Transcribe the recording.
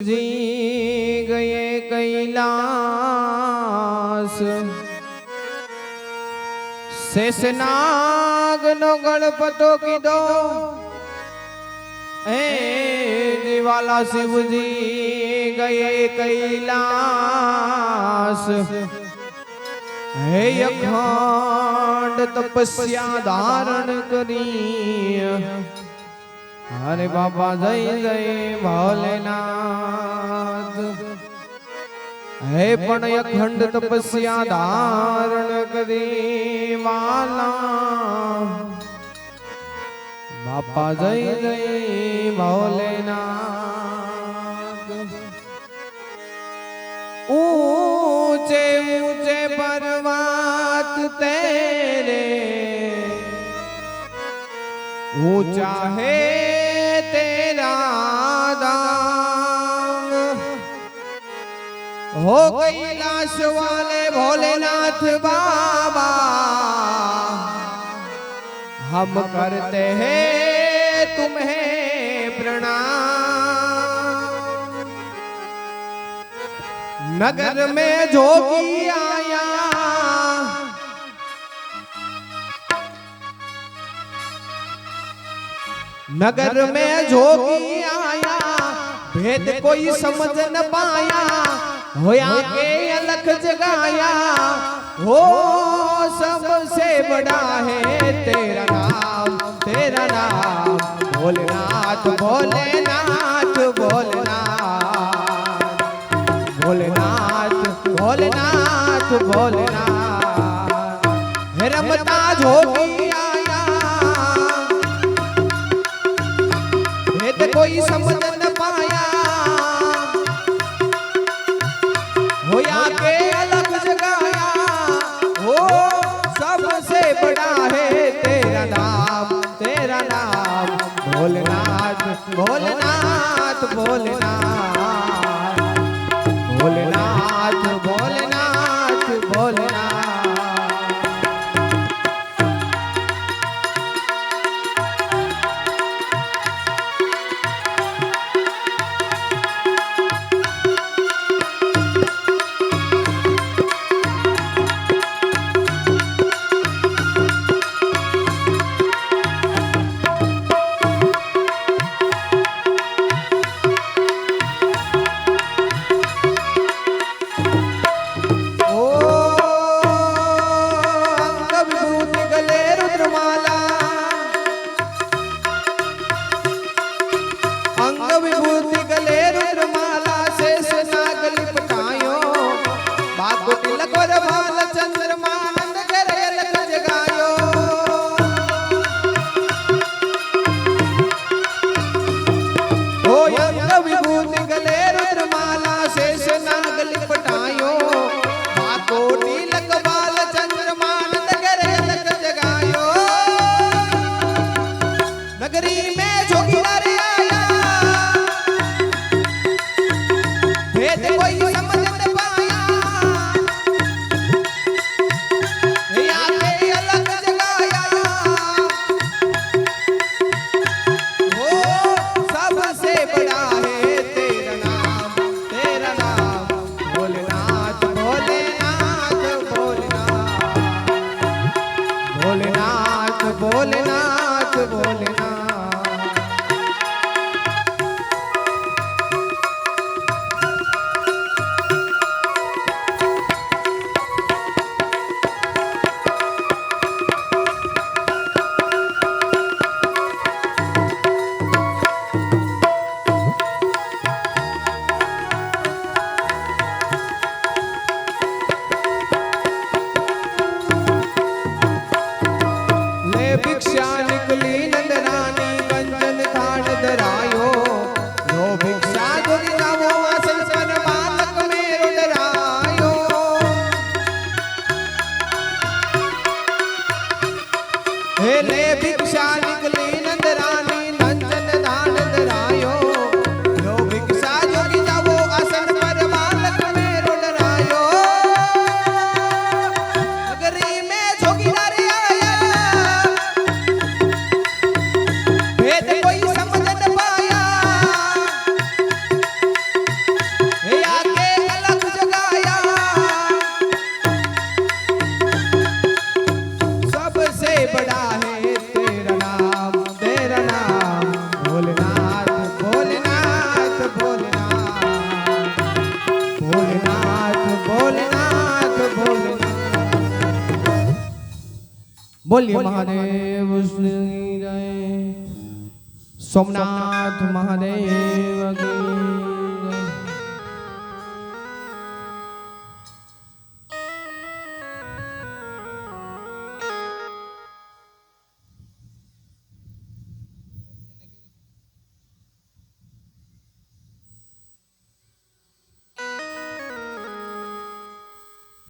जी गए कैलाश। नो गणपतो की दो। दिवाला शिव जी गए कैलास हे अखंड तपस्या धारण करी હરે બાબા જય જય ભોલેનાથ. હે પણ અખંડ તપસ્યા ધારણ કરી માલા બાપા જય જય ભોલેનાથ. ऊँचा है तेरा दाम हो कैलाश वाले भोलेनाथ बाबा, हम करते हैं तुम्हें प्रणाम। नगर में जोगी आया नगर में जोगी आया भेद कोई समझ न पाया होया के अलख जगाया हो सबसे बड़ा है तेरा नाम तेरा नाम। भोलेनाथ भोलेनाथ भोलेनाथ भोलेनाथ। भोलेनाथ भोलेनाथ हे रमता जोगी। कोई समझ न पाया। होया के अलग जगाया। हो, सबसे बड़ा है तेरा नाम तेरा नाम। भोलेनाथ भोलेनाथ भोलेनाथ। भोलेनाथ। Ángeles, भेद सबसे बड़ा है तेरा नाम भोलेनाथ भोलेनाथ भोलेनाथ भोलेनाथ भोलेनाथ भोलेनाथ बोलिए महादेव સોમનાથ મહાદેવ